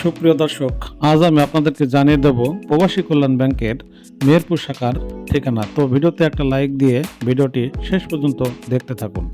সুপ্রিয় দর্শক, আজ আমি আপনাদেরকে জানিয়ে দেব প্রবাসী কল্যাণ ব্যাংকের মেহেরপুর শাখার ঠিকানা। তো ভিডিওতে একটা লাইক দিয়ে ভিডিওটি শেষ পর্যন্ত দেখতে থাকুন।